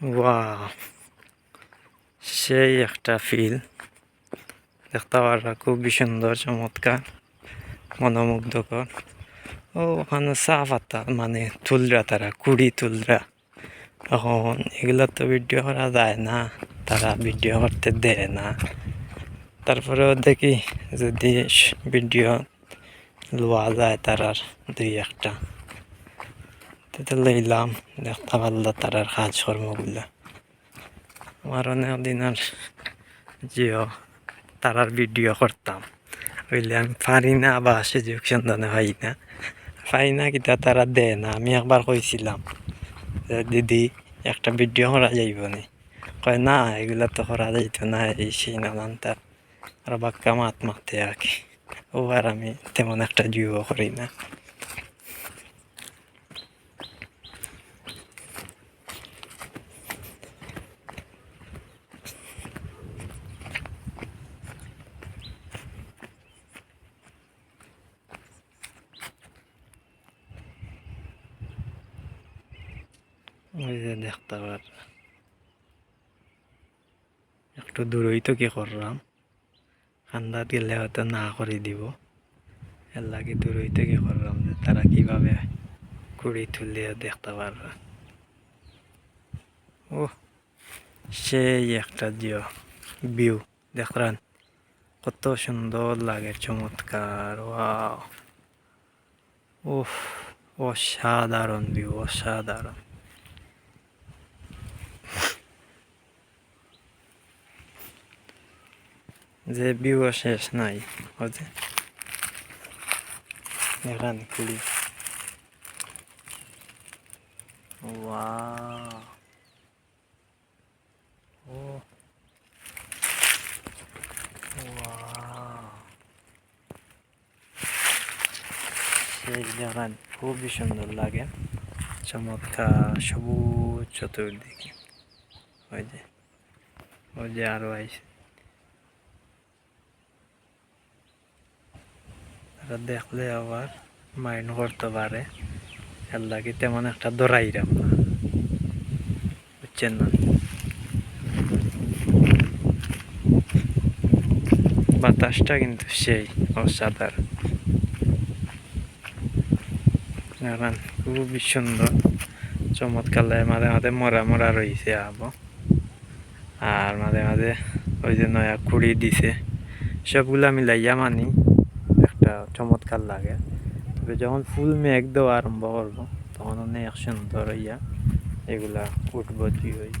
Wow সেই একটা feel দেখতে পারা খুবই সুন্দর, চমৎকার, মনোমুগ্ধকর। ও, ওখানে চা পাতা মানে তুলরা তারা, কুড়ি তুলরা। এখন এগুলো তো ভিডিও করা যায় না, তারা ভিডিও করতে দেয় না। তারপরেও দেখি যদি ভিডিও লওয়া যায় তারার দুই একটা। তো লইলাম দেখতে পারল তারার কাজকর্মগুলো আমার অনেক দিনের জিও তারার ভিডিও করতাম বুঝলে আমি পারি না বা সুযোগ সন্ধানে পাই না পাই না কিতা তারা দেয় না আমি একবার কইছিলাম যে দিদি একটা ভিডিও করা যাইব নি কয় না এগুলা তো করা যাইতো না এই সেই নানান তার আর বাক্কা মাত মারতে আর কি ও আর আমি তেমন একটা জিও করি না ওই যে দেখতে পার। একটু দূরই তো কি করলাম? খান্দাত গেলে হয়তো না করে দিব। এর লাগে দূরই তো কি করলাম যে তারা কীভাবে কুড়ি তুলে দেখতে পারবে। ও সেই একটা জিও ভিউ দেখলেন কত সুন্দর লাগে, চমৎকার, ওয়াও। উফ অসাধারণ ভিউ, অসাধারণ। যে ভিউ শেষ নাই, ওই যে দেখেন কুড়ি ওয়াও। ও। ওয়াও। সেই দেখেন খুবই সুন্দর লাগে। চমৎকার, সবুজ চতুর্দিকে। ওই যে ওই যে আরও আইছে। দেখলে আবার মাইন্ড করতে পারে। এর লাগে তেমন একটা দৌড়াইরাম না। বুঝছেন না? বাতাসটা কিন্তু সেই, অসাধারণ। দেখেন খুবই সুন্দর, চমৎকার লাগে। মাঝে মাঝে মরা মরা রয়েছে আবো আর মাঝে মাঝে ওই যে নয়া কুড়ি দিছে, সবগুলা মিলাইয়া মানি। চমৎকার লাগে। তবে যখন ফুল মেঘ দেওয়া আরম্ভ করব, তখন অনেক সুন্দর হইয়া এগুলা উঠবো হই।